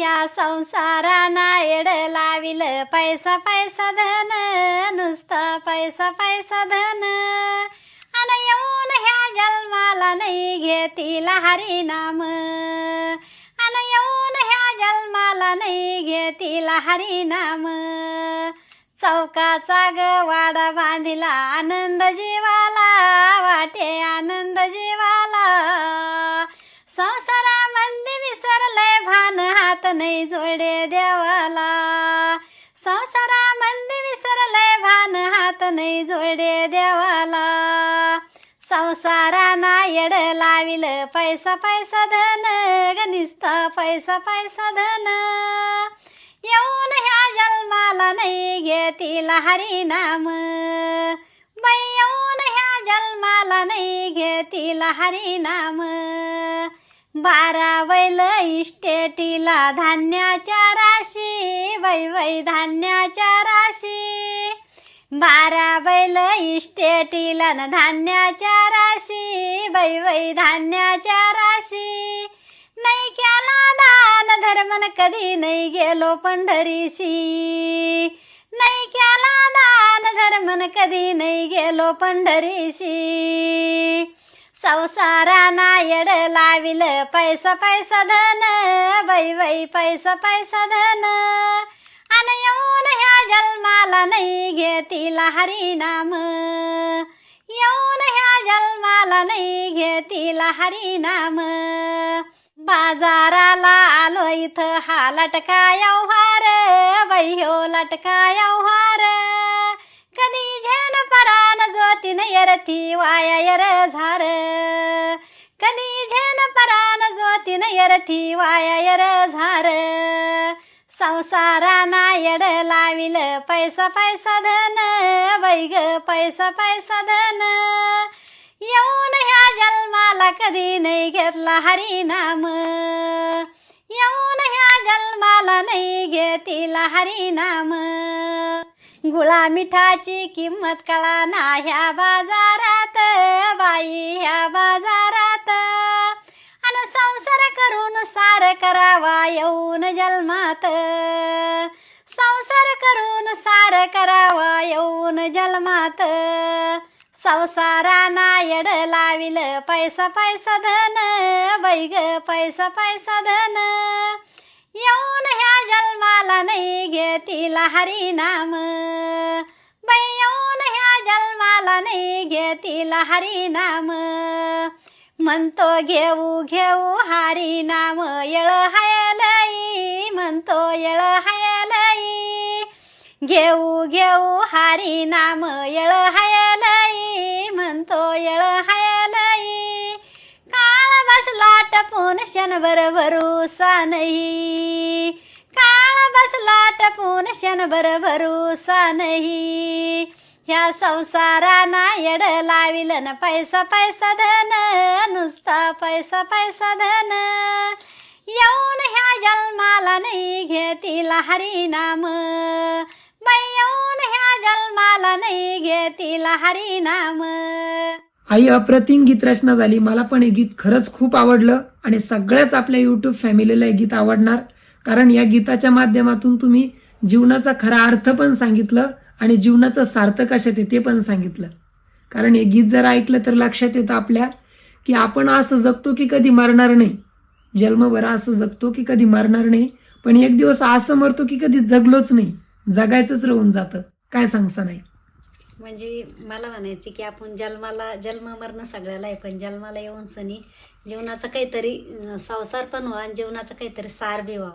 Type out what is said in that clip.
या संसाराना येड लाविल. पैसा पैसा धन नुसता पैसा पैसा धन. अन येऊन ह्या जन्माला नाही घेतील हरिनाम अन येऊन ह्या जन्माला नाही घेतील हरिनाम चौकाचा ग वाडा बांधिला आनंद जीवाला नाही जोडे देवाला. संसारामध्ये विसरले भान हात नाही जोडे देवाला. संसाराना येड लाविल पैसा पैसा धन गनिस्ता पैसा पैसा धन. येऊन ह्या जन्माला नाही घेतील हरिनाम बाई येऊन ह्या जन्माला नाही घेतील हरिनाम बारा बैल इष्टेटीला धान्याच्या राशी वै वै धान्याच्या राशी. बारा बैल इष्टेटीला न धान्याच्या राशी वै वै धान्याच्या राशी. नाही केला दान धर्मन कधी नाही गेलो पंढरीशी. नाही केला दान धर्मन कधी नाही गेलो पंढरीशी. संसाराना येड लाविल पैसा पैसा धन बाई बाई पैसा पैसा धन. आणि येऊन ह्या जन्माला नाही घेतील हरिनाम. येऊन ह्या जन्माला नाही घेतील हरिनाम. बाजाराला आलो इथं हा लटका व्यवहार बाई हो लटका व्यवहार. ज्योतीन यरती वाया यर झार. कधी झेन परान ज्योतीन यरती वाया यर झार. संसारा नायड लाविल पैसा पैसा धन. बैग पैसा पैसा धन. येऊन ह्या जन्माला कधी नाही घेतला हरिनाम. येऊन ह्या जन्माला नाही घेतील हरिनाम. गुळा मिठाची किंमत कळा ना ह्या बाजारात बाई ह्या बाजारात. आणि संसार करून सार करावा येऊन जन्मात. संसार करून सार करावा येऊन जन्मात. संसाराना येड लाविल पैसा पैसा धन. बैग पैसा पैसा धन. येऊन ह्या जन्माला नाही तिला हरिनाम. बाई येऊन ह्या जन्माला नाही घेतील हरिनाम. म्हणतो घेऊ घेऊ हरी नाम येळ हायलई म्हणतो येळ हायलई घेऊ घेऊ हरी नाम येळ हायलई म्हणतो येळ हायलई काळ बसला टपून शनभर भरूसा नाही बसला टपून क्षणभर भरूसा नाही. ह्या संसाराना येड लाविल न पैसा पैसा धन नुसता पैसा पैसा धन. येऊन ह्या जन्माला नाही घेतील हरिनाम. बाई येऊन ह्या जन्माला नाही घेतील हरिनाम. आई अप्रतिम गीत रचना झाली. मला पण हे गीत खरंच खूप आवडलं आणि सगळ्याच आपल्या युट्यूब फॅमिलीला हे गीत आवडणार. कारण या गीताच्या माध्यमातून तुम्ही जीवनाचा खरा अर्थ पण सांगितलं आणि जीवनाचं सार्थ कशात आहे ते पण सांगितलं. कारण हे गीत जर ऐकलं तर लक्षात येतं आपल्या की आपण असं जगतो की कधी मरणार नाही. जन्मभर असं जगतो की कधी मरणार नाही. पण एक दिवस असं मरतो की कधी जगलोच नाही. जगायचंच राहून जातं. काय सांगसा नाही म्हणजे मला म्हणायचं की आपण जन्माला जन्म मरणं सगळ्याला आहे पण जन्माला येऊन सनी जीवनाचा काहीतरी संसार पण व्हा आणि जीवनाचा काहीतरी सार बी व्हा.